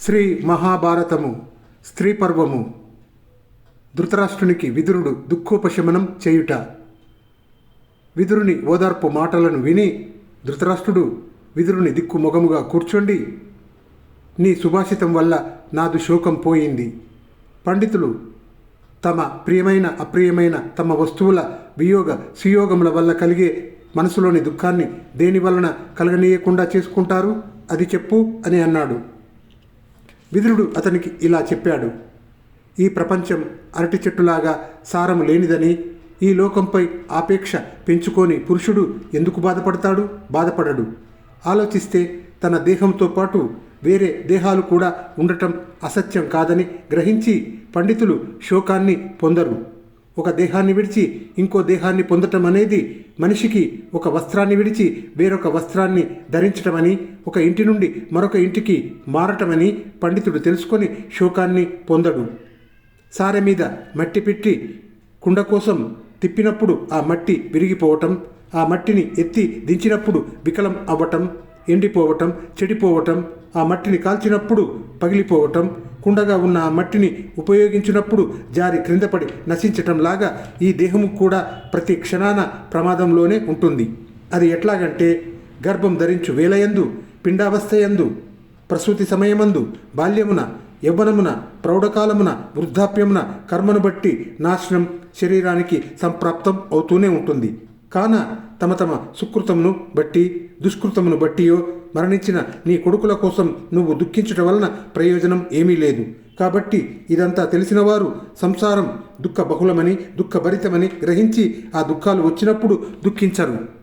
శ్రీ మహాభారతము స్త్రీ పర్వము ధృతరాష్ట్రునికి విదురుడు దుఃఖోపశమనం చేయుట. విదురుని ఓదార్పు మాటలను విని ధృతరాష్ట్రుడు విదురుని దిక్కుముఖముగా కూర్చోండి. నీ సుభాషితం వల్ల నాదు శోకం పోయింది. పండితులు తమ ప్రియమైన అప్రియమైన తమ వస్తువుల వియోగ సుయోగముల వల్ల కలిగే మనసులోని దుఃఖాన్ని దేని వలన కలగనీయకుండా చేసుకుంటారు? అది చెప్పు అని అన్నాడు. విదురుడు అతనికి ఇలా చెప్పాడు. ఈ ప్రపంచం అరటి చెట్టులాగా సారం లేనిదని ఈ లోకంపై ఆపేక్ష పెంచుకొని పురుషుడు ఎందుకు బాధపడతాడు? బాధపడడు. ఆలోచిస్తే తన దేహంతో పాటు వేరే దేహాలు కూడా ఉండటం అసత్యం కాదని గ్రహించి పండితులు శోకాన్ని పొందరు. ఒక దేహాన్ని విడిచి ఇంకో దేహాన్ని పొందటం అనేది మనిషికి ఒక వస్త్రాన్ని విడిచి వేరొక వస్త్రాన్ని ధరించటమని ఒక ఇంటి నుండి మరొక ఇంటికి మారటమని పండితుడు తెలుసుకొని శోకాన్ని పొందడు. సారె మీద మట్టి పెట్టి కుండ కోసం తిప్పినప్పుడు ఆ మట్టి విరిగిపోవటం ఆ మట్టిని ఎత్తి దించినప్పుడు వికలం అవ్వటం ఎండిపోవటం చెడిపోవటం ఆ మట్టిని కాల్చినప్పుడు పగిలిపోవటం కుండగా ఉన్న ఆ మట్టిని ఉపయోగించినప్పుడు జారి క్రిందపడి నశించటంలాగా ఈ దేహము కూడా ప్రతి క్షణాన ప్రమాదంలోనే ఉంటుంది. అది ఎట్లాగంటే గర్భం ధరించు వేలయందు పిండావస్థయందు ప్రసూతి సమయమందు బాల్యమున యవ్వనమున ప్రౌఢకాలమున వృద్ధాప్యమున కర్మను బట్టి నాశనం శరీరానికి సంప్రాప్తం అవుతూనే ఉంటుంది. కాన తమ తమ సుకృతమును బట్టి దుష్కృతమును బట్టియో మరణించిన నీ కొడుకుల కోసం నువ్వు దుఃఖించటం వలన ప్రయోజనం ఏమీ లేదు. కాబట్టి ఇదంతా తెలిసిన వారు సంసారం దుఃఖ బహుళమని దుఃఖభరితమని గ్రహించి ఆ దుఃఖాలు వచ్చినప్పుడు దుఃఖించరు.